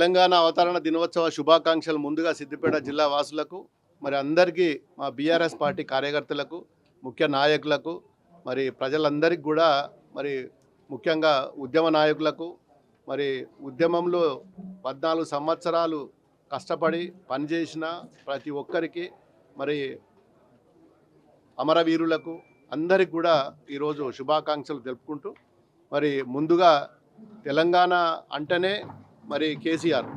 తెలంగాణ అవతరణ దినోత్సవ శుభాకాంక్షలు ముందుగా సిద్దిపేట జిల్లా వాసులకు మరి అందరికీ మా బీఆర్ఎస్ పార్టీ కార్యకర్తలకు ముఖ్య నాయకులకు మరి ప్రజలందరికీ కూడా మరి ముఖ్యంగా ఉద్యమ నాయకులకు మరి ఉద్యమంలో పద్నాలుగు సంవత్సరాలు కష్టపడి పనిచేసిన ప్రతి ఒక్కరికి మరి అమరవీరులకు అందరికి కూడా ఈరోజు శుభాకాంక్షలు తెలుపుకుంటూ మరి ముందుగా తెలంగాణ అంటేనే మరి కేసీఆర్.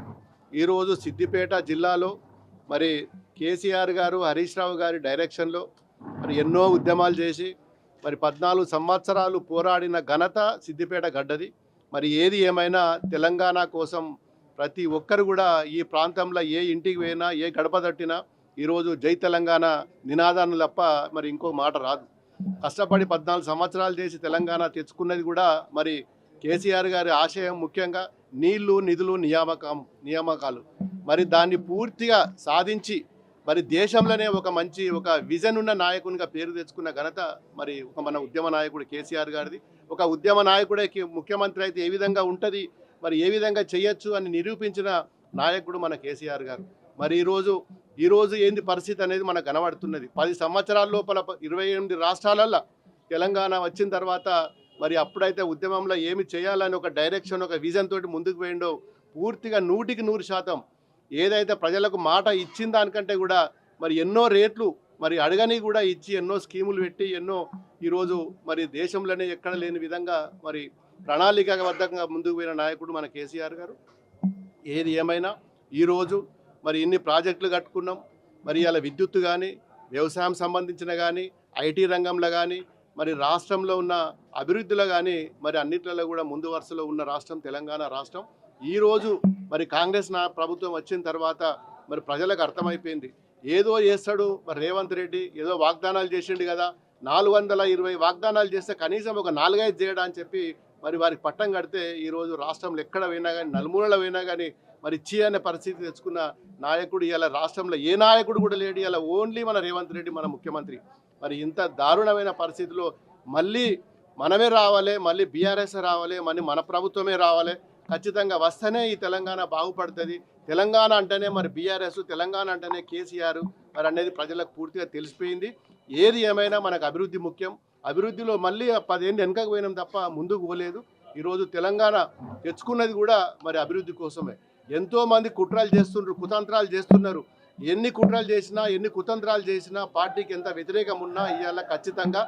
ఈరోజు సిద్దిపేట జిల్లాలో మరి కేసీఆర్ గారు హరీష్ రావు గారి డైరెక్షన్లో మరి ఎన్నో ఉద్యమాలు చేసి మరి పద్నాలుగు సంవత్సరాలు పోరాడిన ఘనత సిద్దిపేట గడ్డది. మరి ఏది ఏమైనా తెలంగాణ కోసం ప్రతి ఒక్కరు కూడా ఈ ప్రాంతంలో ఏ ఇంటికి పోయినా ఏ గడప తట్టినా ఈరోజు జై తెలంగాణ నినాదాన్ని తప్ప మరి ఇంకో మాట రాదు. కష్టపడి పద్నాలుగు సంవత్సరాలు చేసి తెలంగాణ తెచ్చుకున్నది కూడా మరి కేసీఆర్ గారి ఆశయం ముఖ్యంగా నీళ్ళు నిధులు నియామకం నియామకాలు. మరి దాన్ని పూర్తిగా సాధించి మరి దేశంలోనే ఒక మంచి ఒక విజన్ ఉన్న నాయకునిగా పేరు తెచ్చుకున్న ఘనత మరి ఒక మన ఉద్యమ నాయకుడు కేసీఆర్ గారిది. ఒక ఉద్యమ నాయకుడే ముఖ్యమంత్రి అయితే ఏ విధంగా ఉంటుంది మరి ఏ విధంగా చేయొచ్చు అని నిరూపించిన నాయకుడు మన కేసీఆర్ గారు. మరి ఈరోజు ఈరోజు ఏంది పరిస్థితి అనేది మనకు కనబడుతున్నది. పది సంవత్సరాల లోపల ఇరవై ఎనిమిది రాష్ట్రాలల్లో తెలంగాణ వచ్చిన తర్వాత మరి అప్పుడైతే ఉద్యమంలో ఏమి చేయాలని ఒక డైరెక్షన్ ఒక విజన్ తోటి ముందుకు పోయిండో పూర్తిగా నూటికి నూరు శాతం ఏదైతే ప్రజలకు మాట ఇచ్చిన దానికంటే కూడా మరి ఎన్నో రేట్లు మరి అడగని కూడా ఇచ్చి ఎన్నో స్కీములు పెట్టి ఎన్నో ఈరోజు మరి దేశంలోనే ఎక్కడ లేని విధంగా మరి ప్రణాళికాబద్ధంగా ముందుకు పోయిన నాయకుడు మన కేసీఆర్ గారు. ఏది ఏమైనా ఈరోజు మరి ఇన్ని ప్రాజెక్టులు కట్టుకున్నాం. మరి ఇలా విద్యుత్తు కానీ వ్యవసాయం సంబంధించిన కానీ ఐటీ రంగంలో కానీ మరి రాష్ట్రంలో ఉన్న అభివృద్ధిలో కానీ మరి అన్నిట్లలో కూడా ముందు వరుసలో ఉన్న రాష్ట్రం తెలంగాణ రాష్ట్రం ఈరోజు మరి కాంగ్రెస్ నా ప్రభుత్వం వచ్చిన తర్వాత మరి ప్రజలకు అర్థమైపోయింది. ఏదో చేస్తాడు మరి రేవంత్ రెడ్డి ఏదో వాగ్దానాలు చేసిండు కదా నాలుగు వందల ఇరవై వాగ్దానాలు చేస్తే కనీసం ఒక నాలుగైదు చేయడా అని చెప్పి మరి వారికి పట్టం కడితే ఈరోజు రాష్ట్రంలో ఎక్కడ పోయినా కానీ నలుమూలలో పోయినా కానీ మరి ఇచ్చి అనే పరిస్థితి తెచ్చుకున్న నాయకుడు ఇలా రాష్ట్రంలో ఏ నాయకుడు కూడా లేడు. ఇలా ఓన్లీ మన రేవంత్ రెడ్డి మన ముఖ్యమంత్రి. మరి ఇంత దారుణమైన పరిస్థితిలో మళ్ళీ మనమే రావాలి మళ్ళీ బీఆర్ఎస్ రావాలి మళ్ళీ మన ప్రభుత్వమే రావాలి. ఖచ్చితంగా వస్తేనే ఈ తెలంగాణ బాగుపడుతుంది. తెలంగాణ అంటేనే మరి బీఆర్ఎస్ తెలంగాణ అంటేనే కేసీఆర్ మరి అనేది ప్రజలకు పూర్తిగా తెలిసిపోయింది. ఏది ఏమైనా మనకు అభివృద్ధి ముఖ్యం. అభివృద్ధిలో మళ్ళీ పదేళ్ళు వెనకకు పోయినాం తప్ప ముందుకు పోలేదు. ఈరోజు తెలంగాణ తెచ్చుకున్నది కూడా మరి అభివృద్ధి కోసమే. ఎంతోమంది కుట్రాలు కుట్రలు చేస్తున్నారు కుతంత్రాలు చేస్తున్నారు. ఎన్ని కుట్రలు చేసినా ఎన్ని కుతంత్రాలు చేసినా పార్టీకి ఎంత వ్యతిరేకం ఉన్నా ఇవాళ ఖచ్చితంగా.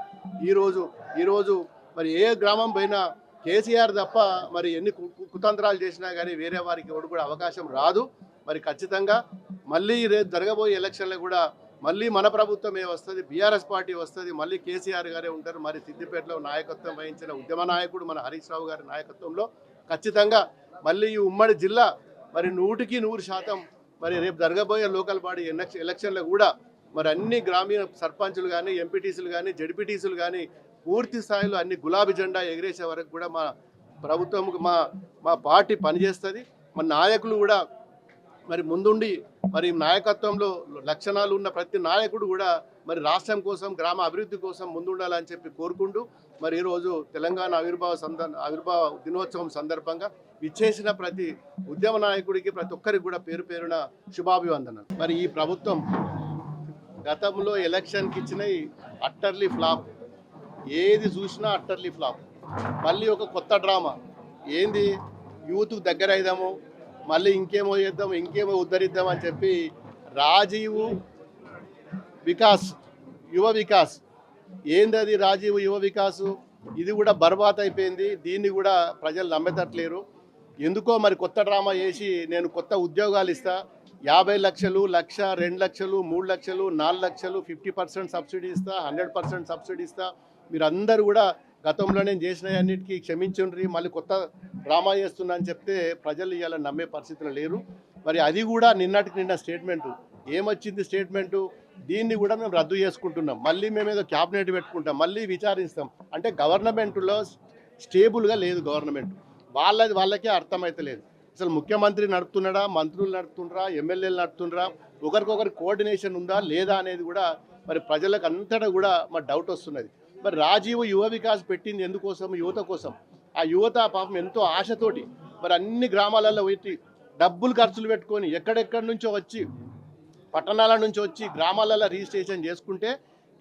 ఈరోజు ఈరోజు మరి ఏ గ్రామం పోయినా కేసీఆర్ తప్ప మరి ఎన్ని కు- కుతంత్రాలు చేసినా కానీ వేరే వారికి ఎవరు కూడా అవకాశం రాదు. మరి ఖచ్చితంగా మళ్ళీ రేపు జరగబోయే ఎలక్షన్లో కూడా మళ్ళీ మన ప్రభుత్వమే వస్తుంది బీఆర్ఎస్ పార్టీ వస్తుంది మళ్ళీ కేసీఆర్ గారే ఉంటారు. మరి సిద్దిపేటలో నాయకత్వం వహించిన ఉద్యమ నాయకుడు మన హరీష్ రావు గారి నాయకత్వంలో ఖచ్చితంగా మళ్ళీ ఈ ఉమ్మడి జిల్లా మరి నూటికి నూరు శాతం మరి రేపు జరగబోయే లోకల్ బాడీ ఎలక్షన్ ఎలక్షన్లో కూడా మరి అన్ని గ్రామీణ సర్పంచులు కానీ ఎంపీటీసీలు కానీ జడ్పీటీసీలు కానీ పూర్తి స్థాయిలో అన్ని గులాబీ జెండా ఎగిరేసే వరకు కూడా మా ప్రభుత్వం మా మా పార్టీ పనిచేస్తుంది. మన నాయకులు కూడా మరి ముందుండి మరి నాయకత్వంలో లక్షణాలు ఉన్న ప్రతి నాయకుడు కూడా మరి రాష్ట్రం కోసం గ్రామ అభివృద్ధి కోసం ముందుండాలని చెప్పి కోరుకుంటూ మరి ఈరోజు తెలంగాణ ఆవిర్భావ సంద ఆవిర్భావ దినోత్సవం సందర్భంగా ఇచ్చేసిన ప్రతి ఉద్యమ నాయకుడికి ప్రతి ఒక్కరికి కూడా పేరు పేరున శుభాభివందనలు. మరి ఈ ప్రభుత్వం గతంలో ఎలక్షన్కి ఇచ్చిన అట్టర్లీ ఫ్లాప్ ఏది చూసినా అట్టర్లీ ఫ్లాప్. మళ్ళీ ఒక కొత్త డ్రామా. ఏంది? యూత్కు దగ్గర అయిదాము మళ్ళీ ఇంకేమో చేద్దాం ఇంకేమో ఉద్ధరిద్దాం అని చెప్పి రాజీవ్ వికాస్ యువ వికాస్. ఏంది అది రాజీవ్ యువ వికాసు? ఇది కూడా బర్బాత్ అయిపోయింది. దీన్ని కూడా ప్రజలు నమ్మేటట్లేరు ఎందుకో మరి కొత్త డ్రామా చేసి నేను కొత్త ఉద్యోగాలు ఇస్తా. యాభై లక్షలు లక్ష రెండు లక్షలు మూడు లక్షలు నాలుగు లక్షలు ఫిఫ్టీ పర్సెంట్ సబ్సిడీ ఇస్తా హండ్రెడ్ పర్సెంట్ సబ్సిడీ ఇస్తా. మీరందరూ కూడా గతంలో నేను చేసిన అన్నిటికీ క్షమించుండ్రి. మళ్ళీ కొత్త డ్రామా చేస్తున్నా అని చెప్తే ప్రజలు ఇవాళ నమ్మే పరిస్థితులు లేరు. మరి అది కూడా నిన్నటికి నిన్న స్టేట్మెంటు. ఏమొచ్చింది స్టేట్మెంటు? దీన్ని కూడా మేము రద్దు చేసుకుంటున్నాం. మళ్ళీ మేము ఏదో క్యాబినెట్ పెట్టుకుంటాం. మళ్ళీ విచారిస్తాం. అంటే గవర్నమెంట్లో స్టేబుల్గా లేదు గవర్నమెంట్. వాళ్ళది వాళ్ళకే అర్థమైతలేదు అసలు ముఖ్యమంత్రి నడుపుతున్నాడా? మంత్రులు నడుపుతుండ్రా ఎమ్మెల్యేలు నడుపుతుండ్రా ఒకరికొకరి కోఆర్డినేషన్ ఉందా? లేదా అనేది కూడా మరి ప్రజలకు అంతటా కూడా మరి డౌట్ వస్తున్నది. మరి రాజీవ్ యువ వికాస్ పెట్టింది ఎందుకోసం? యువత కోసం. ఆ యువత పాపం ఎంతో ఆశతోటి మరి అన్ని గ్రామాలలో పెట్టి డబ్బులు ఖర్చులు పెట్టుకొని ఎక్కడెక్కడి నుంచో వచ్చి పట్టణాల నుంచి వచ్చి గ్రామాలలో రిజిస్ట్రేషన్ చేసుకుంటే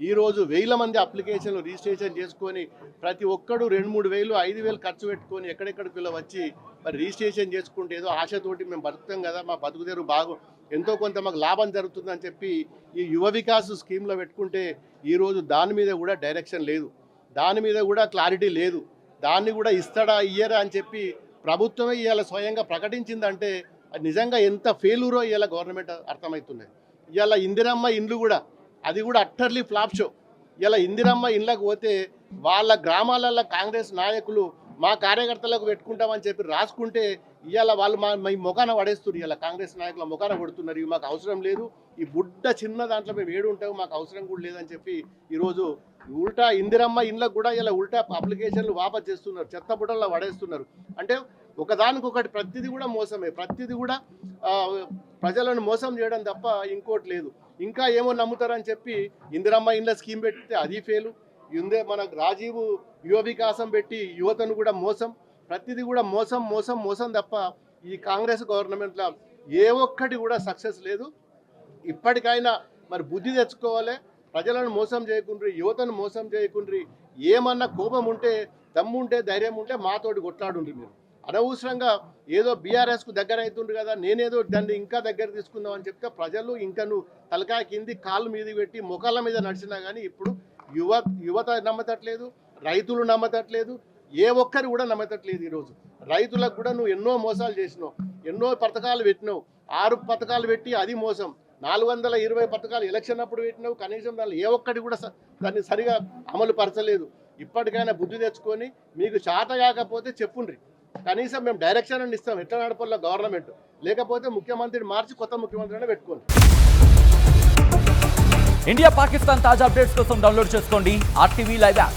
ఈరోజు వేల మంది అప్లికేషన్లు రిజిస్ట్రేషన్ చేసుకొని ప్రతి ఒక్కడు రెండు మూడు వేలు ఐదు వేలు ఖర్చు పెట్టుకొని ఎక్కడెక్కడికి వచ్చి మరి రిజిస్ట్రేషన్ చేసుకుంటే ఏదో ఆశతోటి మేము బతుకుతాం కదా మా బతుకుదేరు బాగు ఎంతో కొంత మాకు లాభం జరుగుతుందని చెప్పి ఈ యువ వికాస్ స్కీమ్లో పెట్టుకుంటే ఈరోజు దాని మీద కూడా డైరెక్షన్ లేదు. దాని మీద కూడా క్లారిటీ లేదు. దాన్ని కూడా ఇస్తాడా ఇయ్యరా అని చెప్పి ప్రభుత్వమే ఇవాళ స్వయంగా ప్రకటించిందంటే అది నిజంగా ఎంత ఫెయిలూరో ఇవాళ గవర్నమెంట్ అర్థమవుతున్నది ఇవాళ ఇందిరమ్మ ఇండ్లు కూడా అది కూడా అట్టర్లీ ఫ్లాప్ షో. ఇలా ఇందిరమ్మ ఇండ్లకు పోతే వాళ్ళ గ్రామాలలో కాంగ్రెస్ నాయకులు మా కార్యకర్తలకు పెట్టుకుంటామని చెప్పి రాసుకుంటే ఇవాళ వాళ్ళు మా మీ ముఖాన పడేస్తున్నారు ఇలా కాంగ్రెస్ నాయకుల ముఖాన పడుతున్నారు ఇవి మాకు అవసరం లేదు. ఈ బుడ్డ చిన్న దాంట్లో మేము ఏడు ఉంటాము మాకు అవసరం కూడా లేదని చెప్పి ఈరోజు ఉల్టా ఇందిరమ్మ ఇండ్లకు కూడా ఇలా ఉల్టా అప్లికేషన్లు వాపస్ చేస్తున్నారు. చెత్త బుట్టల్లో పడేస్తున్నారు. అంటే ఒకదానికొకటి ప్రతిదీ కూడా మోసమే. ప్రతిదీ కూడా ప్రజలను మోసం చేయడం తప్ప ఇంకోటి లేదు. ఇంకా ఏమో నమ్ముతారని చెప్పి ఇందిరమ్మ ఇండ్ల స్కీమ్ పెడితే అది ఫెయిల్. ఇందే మన రాజీవ్ యువ వికాసం పెట్టి యువతను కూడా మోసం ప్రతిదీ కూడా మోసం మోసం మోసం తప్ప ఈ కాంగ్రెస్ గవర్నమెంట్లో ఏ ఒక్కటి కూడా సక్సెస్ లేదు. ఇప్పటికైనా మరి బుద్ధి తెచ్చుకోవాలి. ప్రజలను మోసం చేయకుండ్రి యువతను మోసం చేయకుండ్రి ఏమన్నా కోపం ఉంటే దమ్ముంటే ధైర్యం ఉంటే మాతోటి కొట్లాడుండ్రి మీరు. అనవసరంగా ఏదో బీఆర్ఎస్కు దగ్గర అవుతుండ్రు కదా నేనేదో దాన్ని ఇంకా దగ్గర తీసుకుందాం అని చెప్తే ప్రజలు ఇంకా నువ్వు తలకాయ కింది కాళ్ళ మీద పెట్టి ముఖాల మీద నడిచినా కానీ ఇప్పుడు యువ యువత నమ్మతట్లేదు రైతులు నమ్మతట్లేదు ఏ ఒక్కరు కూడా నమ్మతట్లేదు ఈరోజు. రైతులకు కూడా నువ్వు ఎన్నో మోసాలు చేసినావు ఎన్నో పథకాలు పెట్టినావు ఆరు పథకాలు పెట్టి అది మోసం నాలుగు వందల ఇరవై పథకాలు ఎలక్షన్ అప్పుడు పెట్టినావు కనీసం దానిలో ఏ ఒక్కటి కూడా దాన్ని సరిగా అమలు పరచలేదు. ఇప్పటికైనా బుద్ధి తెచ్చుకొని మీకు చాట కాకపోతే చెప్పుండ్రి. కనీసం మేము డైరెక్షన్ అని ఇస్తాం. ఎట్లా నడపల్లో గవర్నమెంట్ లేకపోతే ముఖ్యమంత్రిని మార్చి కొత్త ముఖ్యమంత్రిని పెట్టుకోండి. ఇండియా పాకిస్తాన్ తాజా అప్డేట్స్ కోసం డౌన్లోడ్ చేసుకోండి. RTV live app.